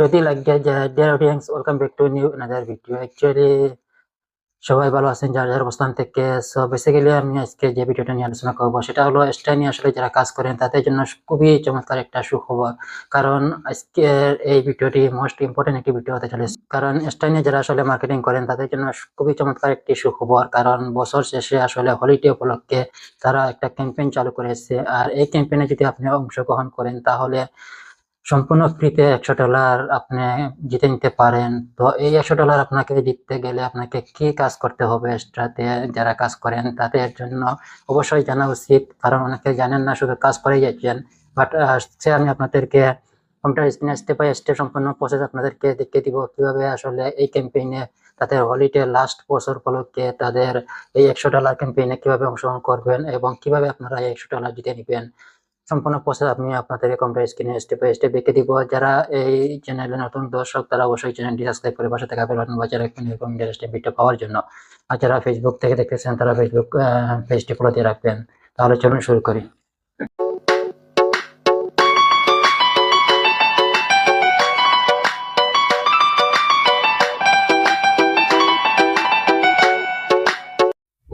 যদি লাগে যে dear audience welcome back to new another video actually সবাই ভালো আছেন যার যার অবস্থান থেকে সো বেসিক্যালি আমি আজকে যে ভিডিওটা নিয়ে আলোচনা করব, সেটা হলো এক্সট্রা নিয়ে আসলে যারা কাজ করেন, তাদের জন্য খুবই চমৎকার একটা সুখবর। কারণ আজকের এই ভিডিওটি মোস্ট ইম্পর্টেন্ট একটি ভিডিও হতে চলেছে। কারণ এক্সট্রা নিয়ে যারা আসলে মার্কেটিং করেন, তাদের জন্য খুবই চমৎকার একটি সুখবর। কারণ বছর শেষে আসলে হলিডে উপলক্ষে তারা একটা ক্যাম্পেইন চালু করেছে। আর এই ক্যাম্পেইনে যদি আপনি অংশগ্রহণ করেন, তাহলে সম্পূর্ণ ফ্রিতে একশো ডলার আপনি জিতে নিতে পারেন। তো এই একশো ডলার আপনাকে জিততে গেলে আপনাকে কি কাজ করতে হবে এক্সট্রাতে যারা কাজ করেন তাদের জন্য অবশ্যই জানা উচিত। কারণ অনেকে জানেন না, শুধু কাজ করেই যাচ্ছেন। বাট সে আমি আপনাদেরকে কম্পিউটার স্ক্রিনে স্টেপ বাই স্টেপ সম্পূর্ণ প্রসেস আপনাদেরকে দেখিয়ে দিব কীভাবে আসলে এই ক্যাম্পেইনে তাদের হলিডে লাস্ট বছর উপলক্ষে তাদের এই একশো ডলার ক্যাম্পেইনে কীভাবে অংশগ্রহণ করবেন এবং কীভাবে আপনারা এই একশো ডলার জিতে নেবেন। সম্পূর্ণ প্রসেস আমি আপনাদের কম্পিউটার স্ক্রিনে স্টেপ বাই স্টেপ দেখে দিব। যারা এই চ্যানেলে নতুন দর্শক, তারা অবশ্যই চ্যানেলটি সাবস্ক্রাইব করে পাশে থাকা বাটন বাজার রাখবেন এরকম ইন্টারেস্টিং ভিডিও পাওয়ার জন্য। আর যারা ফেসবুক থেকে দেখতেছেন, তারা ফেসবুক পেজটি ফলো দিয়ে রাখবেন। তাহলে চলুন শুরু করি।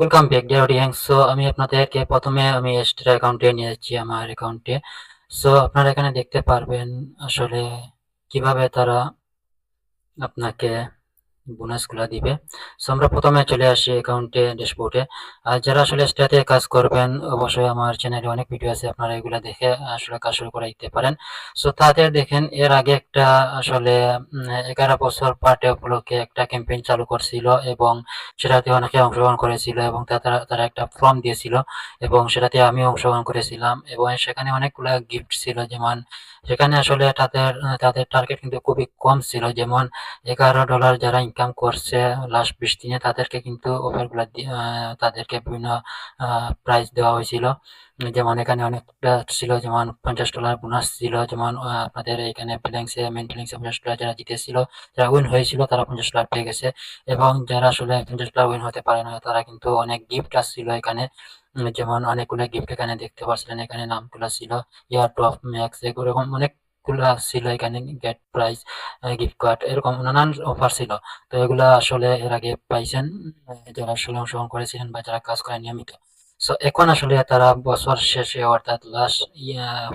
Welcome back dear audience so আমি আপনাদেরকে প্রথমে আমি এক্সট্রা অ্যাকাউন্টে নিয়ে যাচ্ছি, আমার অ্যাকাউন্টে সো আপনারা এখানে দেখতে পারবেন আসলে কীভাবে তারা আপনাকে বোনাসগুলো দিবে। সো আমরা প্রথমে চলে আসি অ্যাকাউন্টে ড্যাশবোর্ডে আর যারা আসলে এক্সট্রাতে কাজ করবেন, অবশ্যই আমার চ্যানেলে অনেক ভিডিও আছে, আপনারা এগুলো দেখে আসলে কাজ শুরু করে দিতে পারেন। সো তাদের দেখেন, এর আগে একটা আসলে এগারো বছর পার্টে উপলক্ষে একটা ক্যাম্পেইন চালু করছিল এবং সেটাতে অনেকে অংশগ্রহণ করেছিল এবং তারা তারা একটা ফর্ম দিয়েছিল এবং সেটাতে আমি অংশগ্রহণ করেছিলাম এবং সেখানে অনেকগুলো গিফট ছিল, যেমন সেখানে আসলে তাদের তাদের টার্গেট কিন্তু খুবই কম ছিল। যেমন এগারো ডলার যারা ইনকাম করছে লাস্ট বিশ দিনে তাদেরকে কিন্তু অফারগুলো তাদেরকে বিভিন্ন প্রাইজ দেওয়া হয়েছিল। যেমন এখানে অনেকটা ছিল, যেমন পঞ্চাশ ডলার বোনাস ছিল, যেমন আপনাদের এখানে ব্যালেন্সে মেন পঞ্চাশ ডলার যারা জিতেছিল, যারা উইন হয়েছিল তারা পঞ্চাশ ডলার পেয়ে গেছে। এবং যারা আসলে পঞ্চাশ ডলার উইন হতে পারে না, তারা কিন্তু অনেক গিফট আসছিল এখানে। যেমন অনেকগুলো গিফট এখানে দেখতে পাচ্ছিলেন এখানে নামগুলো ছিল। ইয়ার টপ ম্যাক্স এরকম অনেকগুলো ছিল এখানে গেট প্রাইজ গিফট কার্ড এরকম নানান অফার ছিল। তো এগুলা আসলে এর আগে পাইছেন যারা আসলে অংশগ্রহণ করেছিলেন বা যারা কাজ করে নিয়মিত। সো এখন আসলে তারা বছর শেষে অর্থাৎ লাস্ট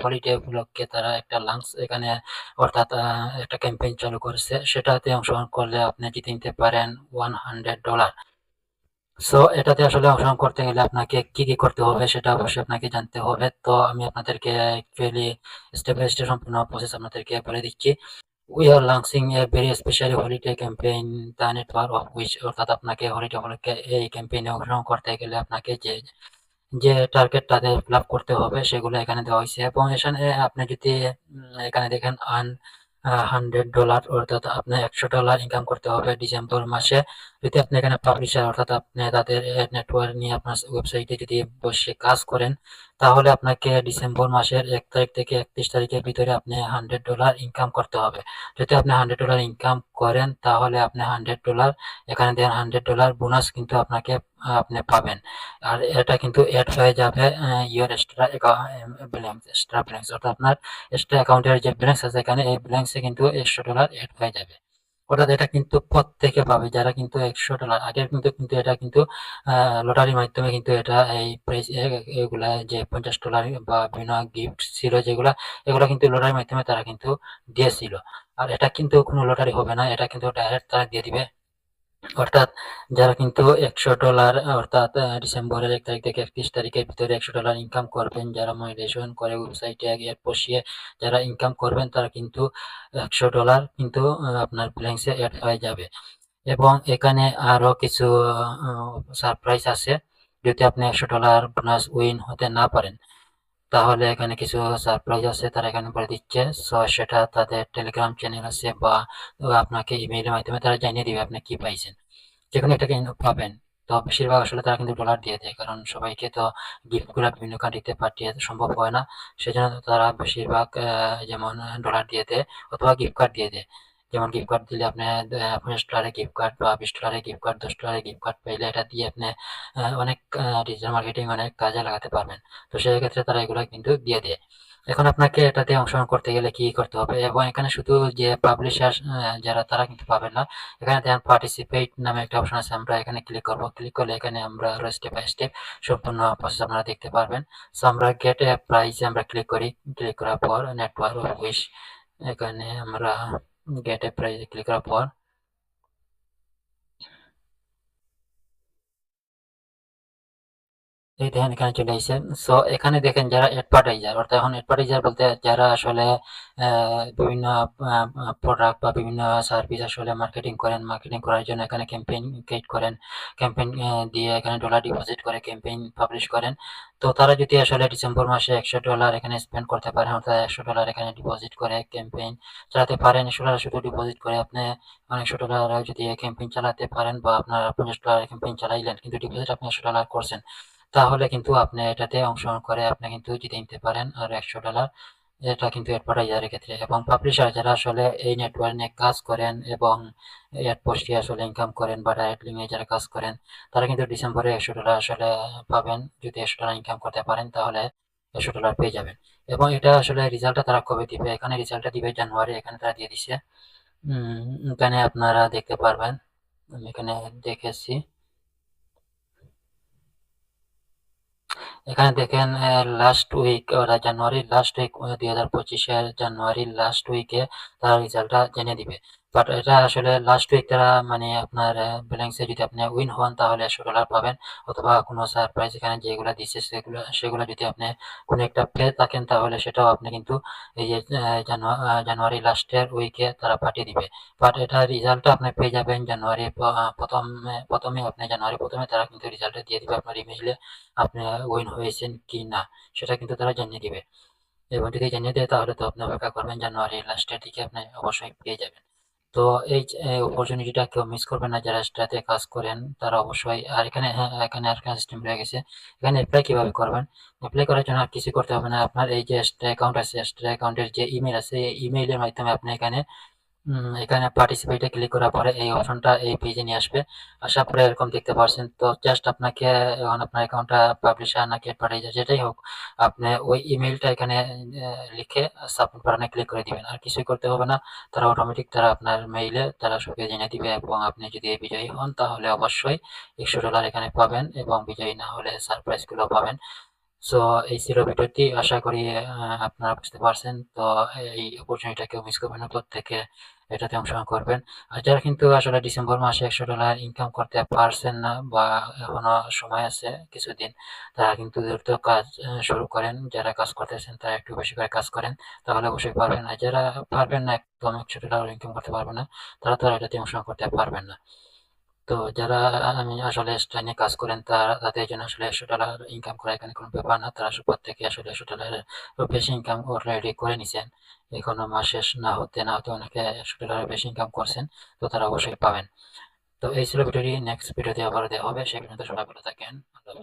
হলিডে উপলক্ষে তারা একটা লাঞ্চ এখানে অর্থাৎ একটা ক্যাম্পেইন চালু করেছে। সেটাতে অংশগ্রহণ করলে আপনি জিতে নিতে পারেন ওয়ান হান্ড্রেড ডলার সো এটাতে আসলে অংশগ্রহণ করতে গেলে আপনাকে কি কি করতে হবে সেটা অবশ্যই আপনাকে জানতে হবে। তো, আমি আপনাদেরকে অ্যাকচুয়ালি স্টেপ বাই স্টেপ সম্পূর্ণ প্রসেস আপনাদেরকে বলে দিচ্ছি। We are launching a very specially holiday campaign the network of which অর্থাৎ আপনাকে হলিডে উপলক্ষে এই ক্যাম্পেইনে অংশগ্রহণ করতে গেলে আপনাকে যে যে টার্গেট তাদের ফিল করতে হবে সেগুলো এখানে দেওয়া হয়েছে। এবং এখানে, আপনি যদি এখানে দেখেন আন হান্ড্রেড ডলার অর্থাৎ আপনার একশো ডলার ইনকাম করতে হবে ডিসেম্বর মাসে। যদি আপনি এখানে পাবলিশার অর্থাৎ আপনি তাদের নেটওয়ার্ক নিয়ে আপনার ওয়েবসাইটে যদি বসে কাজ করেন তাহলে আপনাকে ডিসেম্বর মাসের এক তারিখ থেকে একত্রিশ তারিখের ভিতরে আপনি হান্ড্রেড ডলার ইনকাম করতে হবে। যদি আপনি হান্ড্রেড ডলার ইনকাম করেন, তাহলে আপনি হান্ড্রেড ডলার এখানে দেন হান্ড্রেড ডলার বোনাস কিন্তু আপনাকে আপনি পাবেন। আর এটা কিন্তু অ্যাড হয়ে যাবে your extra balance extra balance অর্থাৎ আপনার এক্সট্রা অ্যাকাউন্টের যে ব্যালেন্স আছে এখানে, এই ব্যালেন্সে কিন্তু একশো ডলার অ্যাড হয়ে যাবে। অর্থাৎ এটা কিন্তু প্রত্যেকে পাবে। যারা কিন্তু একশো ডলার, আগে কিন্তু কিন্তু এটা কিন্তু লটারির মাধ্যমে কিন্তু এটা এই প্রাইস এগুলা যে পঞ্চাশ ডলার বা বিভিন্ন গিফট ছিল যেগুলা, এগুলা কিন্তু লটারির মাধ্যমে তারা কিন্তু দিয়েছিল। আর এটা কিন্তু কোনো লটারি হবে না, এটা কিন্তু ডাইরেক্ট তারা দিয়ে দিবে। অর্থাৎ যারা কিন্তু একশো ডলার অর্থাৎ ডিসেম্বরের এক তারিখ থেকে একত্রিশ তারিখের ভিতরে একশো ডলার ইনকাম করবেন, যারা মনিটাইজেশন করে ওয়েবসাইটে অ্যাড বসিয়ে যারা ইনকাম করবেন, তারা কিন্তু একশো ডলার কিন্তু আপনার ব্যালেন্সে অ্যাড হয়ে যাবে। এবং এখানে আরও কিছু সারপ্রাইজ আছে। যদি আপনি একশো ডলার বোনাস উইন হতে না পারেন তাহলে এখানে কিছু সারপ্রাইজ আছে তারা এখানে বলে দিচ্ছে। সো সেটা তাদের টেলিগ্রাম চ্যানেল আছে বা আপনাকে ইমেইলের মাধ্যমে তারা জানিয়ে দিবে আপনি কি পাইছেন। যে কোনো একটা কিন্তু পাবেন। তো বেশিরভাগ আসলে তারা কিন্তু ডলার দিয়ে দেয়, কারণ সবাইকে তো গিফটগুলো বিভিন্ন কান্ট্রিতে পাঠিয়ে সম্ভব হয় না। সেজন্য তারা বেশিরভাগ যেমন ডলার দিয়ে দেয় অথবা গিফট কার্ড দিয়ে দেয়। যেমন গিফট কার্ড দিলে আপনি পঞ্চাশ ডলারের গিফট কার্ড বা বিশ ডলারের গিফট কার্ড দশ ডলারের গিফট কার্ড পাইলে এটা দিয়ে আপনি অনেক ডিজিটাল মার্কেটিং অনেক কাজে লাগাতে পারবেন। তো সেই ক্ষেত্রে তারা এগুলো কিন্তু দিয়ে দেয়। এখন আপনাকে এটাতে অংশগ্রহণ করতে গেলে কি করতে হবে? এবং এখানে শুধু যে পাবলিশার যারা তারা কিন্তু পাবেন না। এখানে দেখেন পার্টিসিপেট নামে একটা অপশন আছে, আমরা এখানে ক্লিক করব। ক্লিক করলে এখানে আমরা আরও স্টেপ বাই স্টেপ সম্পূর্ণ প্রসেস আপনারা দেখতে পারবেন। সো আমরা গেট প্রাইসে আমরা ক্লিক করি। ক্লিক করার পর নেটওয়ার্ক উইশ এখানে আমরা গেট এ প্রাইসে ক্লিক করার পর দেখেন এখানে চলে আসছে সো এখানে দেখেন যারা অ্যাডভার্টাইজার অর্থাৎ এখন অ্যাডভার্টাইজার বলতে যারা আসলে বিভিন্ন প্রোডাক্ট বা বিভিন্ন সার্ভিস আসলে মার্কেটিং করেন মার্কেটিং করার জন্য এখানে ক্যাম্পেইন ক্রিয়েট করেন ক্যাম্পেইন দিয়ে এখানে ডলার ডিপোজিট করে ক্যাম্পেইন পাবলিশ করেন। তো তারা যদি আসলে ডিসেম্বর মাসে একশো ডলার এখানে স্পেন্ড করতে পারেন, অর্থাৎ একশো ডলার এখানে ডিপোজিট করে ক্যাম্পেইন চালাতে পারেন, একশো ডলার শুধু ডিপোজিট করে আপনি একশো ডলার যদি ক্যাম্পেইন চালাতে পারেন বা আপনার পঞ্চাশ ডলার ক্যাম্পেইন চালাইলেন, কিন্তু ডিপোজিট আপনি একশো ডলার করছেন। তাহলে কিন্তু আপনি এটাতে অংশগ্রহণ করে আপনি কিন্তু জিতে নিতে পারেন, আর একশো ডলার এটা কিন্তু অ্যাডভার্টাইজারের ক্ষেত্রে। এবং পাবলিশার যারা আসলে এই নেটওয়ার্ক নিয়ে কাজ করেন এবং অ্যাড পোস্টে আসলে ইনকাম করেন বা ডাইরেক্ট লিঙ্কে যারা কাজ করেন, তারা কিন্তু ডিসেম্বরে একশো ডলার আসলে পাবেন। যদি একশো ডলার ইনকাম করতে পারেন, তাহলে একশো ডলার পেয়ে যাবেন। এবং এটা আসলে রেজাল্টটা তারা কবে দিবে? এখানে রেজাল্টটা দিবে জানুয়ারি, এখানে তারা দিয়ে দিছে। এখানে আপনারা দেখতে পারবেন। আমি এখানে দেখেছি এখানে দেখেন লাস্ট উইক ওরা জানুয়ারির লাস্ট উইক দুই হাজার পঁচিশের জানুয়ারির লাস্ট উইকে তারা রেজাল্টটা জেনে দিবে। বাট এটা আসলে লাস্ট উইক তারা মানে আপনার ব্যালেন্সে যদি আপনি উইন হন, তাহলে একশো ডলার পাবেন। অথবা কোনো সারপ্রাইজ এখানে যেগুলো দিচ্ছে সেগুলো সেগুলো যদি আপনি কোনো একটা পেয়ে থাকেন, তাহলে সেটাও আপনি কিন্তু এই যে জানুয়ারি লাস্টের উইকে তারা পাঠিয়ে দিবে। বাট এটা রেজাল্টটা আপনি পেয়ে যাবেন জানুয়ারি প্রথমে প্রথমে আপনি জানুয়ারি প্রথমে তারা কিন্তু রেজাল্টটা দিয়ে দিবে আপনার ইমেইলে আপনি উইন হয়েছেন কি না, সেটা কিন্তু তারা জানিয়ে দিবে। এবং যদি জানিয়ে দেয়, তাহলে তো আপনি অপেক্ষা করবেন জানুয়ারি লাস্টের দিকে আপনি অবশ্যই পেয়ে যাবেন। তো এই অপরচুনিটিটা কেউ মিস করবেন না যারা স্ট্রাতে কাজ করেন, তারা অবশ্যই, আর এখানে হ্যাঁ এখানে আর সিস্টেম রয়ে গেছে। এখানে অ্যাপ্লাই কীভাবে করবেন? অ্যাপ্লাই করার জন্য আর কিছু করতে হবে না। আপনার এই যে এক্সট্রা অ্যাকাউন্ট আছে এক্সট্রা অ্যাকাউন্টের যে ইমেল আছে, এই ইমেইলের মাধ্যমে আপনি এখানে এখানে পার্টিসিপেটে ক্লিক করার পরে এই অপশনটা এই পেজে নিয়ে আসবে। আসার পরে এরকম দেখতে পাচ্ছেন তো জাস্ট আপনাকে আপনার অ্যাকাউন্টটা পাবলিশার নাকি অ্যাডভার্টাইজার যেটাই হোক, আপনি ওই ইমেলটা এখানে লিখে সাবমিট বাটনে ক্লিক করে দিবেন। আর কিছুই করতে হবে না, তারা অটোমেটিক তারা আপনার মেইলে তারা সবকে জেনে দিবে এবং আপনি যদি বিজয়ী হন, তাহলে অবশ্যই একশো ডলার এখানে পাবেন এবং বিজয়ী না হলে সারপ্রাইজগুলো পাবেন। সো এই ছিল ভিডিওটি। আশা করি আপনারা বুঝতে পারছেন। তো, এই অপরচুনিটিটা কেউ মিস করবেন না প্রত্যেকে। এটাতে অংশগ্রহণ করবেন। আর যারা কিন্তু আসলে ডিসেম্বর মাসে একশো ডলার ইনকাম করতে পারছেন না বা এখনও সময় আছে কিছুদিন, তারা কিন্তু দ্রুত কাজ শুরু করেন। যারা কাজ করতেছেন, তারা একটু বেশি করে কাজ করেন, তাহলে অবশ্যই পারবেন আর যারা পারবেন না, একদম একশো ডলার ইনকাম করতে পারবেন না, তারা তো এটাতে অংশগ্রহণ করতে পারবেন না। তো যারা, আমি আসলে ট্রেনে কাজ করেন, তারা, তাদের জন্য আসলে একশো ডলার ইনকাম করা এখানে কোনো ব্যাপার না। তারা প্রত্যেকে আসলে একশো ডলারের বেশি ইনকাম অলরেডি করে নিছেন। এখনও মাস শেষ না হতে না হতে অনেকে একশো ডলারের বেশি ইনকাম করছেন, তো তারা অবশ্যই পাবেন। তো এই ছিল ভিডিওটি। নেক্সট ভিডিওতে আবার দেওয়া হবে। সেই পর্যন্ত সবাই ভালো থাকেন। আল্লাহ